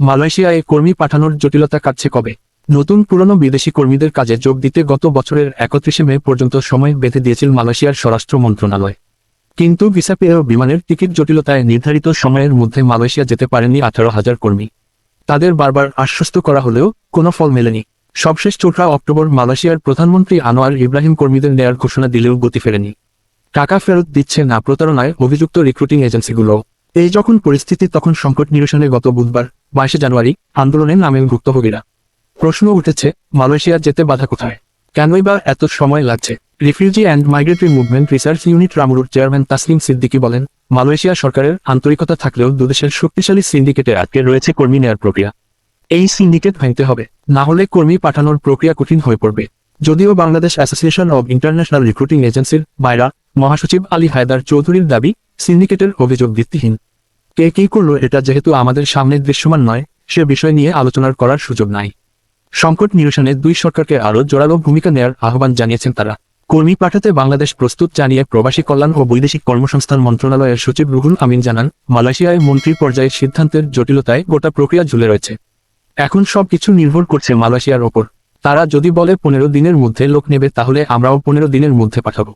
মালয়েশিয়ায় কর্মী পাঠানোর জটিলতা কাটছে কবে? নতুন পুরনো বিদেশি কর্মীদের কাজে যোগ দিতে গত বছরের একত্রিশে মে পর্যন্ত সময় বেঁধে দিয়েছিল মালয়েশিয়ার স্বরাষ্ট্র মন্ত্রণালয়। কিন্তু ভিসা পেয়েও বিমানের টিকিট জটিলতায় নির্ধারিত সময়ের মধ্যে মালয়েশিয়া যেতে পারেনি আঠারো হাজার কর্মী। তাদের বারবার আশ্বস্ত করা হলেও কোনো ফল মেলেনি। সবশেষ চৌঠা অক্টোবর মালয়েশিয়ার প্রধানমন্ত্রী আনোয়ার ইব্রাহিম কর্মীদের নেয়ার ঘোষণা দিলেও গতি ফেরেনি। টাকা ফেরত দিচ্ছে না প্রতারণায় অভিযুক্ত রিক্রুটিং এজেন্সিগুলো। এই যখন পরিস্থিতি তখন সংকট নিরসনে গত বুধবার, বাইশে জানুয়ারি, আন্দোলনে নামেন ভুক্তভোগীরা প্রশ্ন উঠেছে মালয়েশিয়া যেতে বাধা কোথায়? কেনই বা এত সময় লাগছে? Refugee and migratory movement research unit রামুরুর chairman Taslim Siddiqui বলেন, মালয়েশিয়া সরকারের আন্তরিকতা থাকলেও দুদেশের শক্তিশালী সিন্ডিকেটে আটকে রয়েছে কর্মী নেয়ার প্রক্রিয়া। এই সিন্ডিকেট ভাঙতে হবে, না হলে কর্মী পাঠানোর প্রক্রিয়া কঠিন হয়ে পড়বে। যদিও Bangladesh association of international recruiting এজেন্সির বাইরা মহাসচিব আলী হায়দার চৌধুরীর দাবি সিন্ডিকেটের অভিযোগ ভিত্তিহীন। কে কি করল এটা যেহেতু আমাদের সামনে দৃশ্যমান নয়, সে বিষয় নিয়ে আলোচনার করার সুযোগ নাই। সংকট নিরসনে দুই সরকারকে আরও জোরালো ভূমিকা নেয়ার আহ্বান জানিয়েছেন তারা। কর্মী পাঠাতে বাংলাদেশ প্রস্তুত জানিয়ে প্রবাসী কল্যাণ ও বৈদেশিক কর্মসংস্থান মন্ত্রণালয়ের সচিব রুহুল আমিন জানান, মালয়েশিয়ায় মন্ত্রী পর্যায়ে সিদ্ধান্তের জটিলতায় গোটা প্রক্রিয়া ঝুলে রয়েছে। এখন সবকিছু নির্ভর করছে মালয়েশিয়ার ওপর। তারা যদি বলে পনেরো দিনের মধ্যে লোক নেবে তাহলে আমরাও পনেরো দিনের মধ্যে পাঠাবো।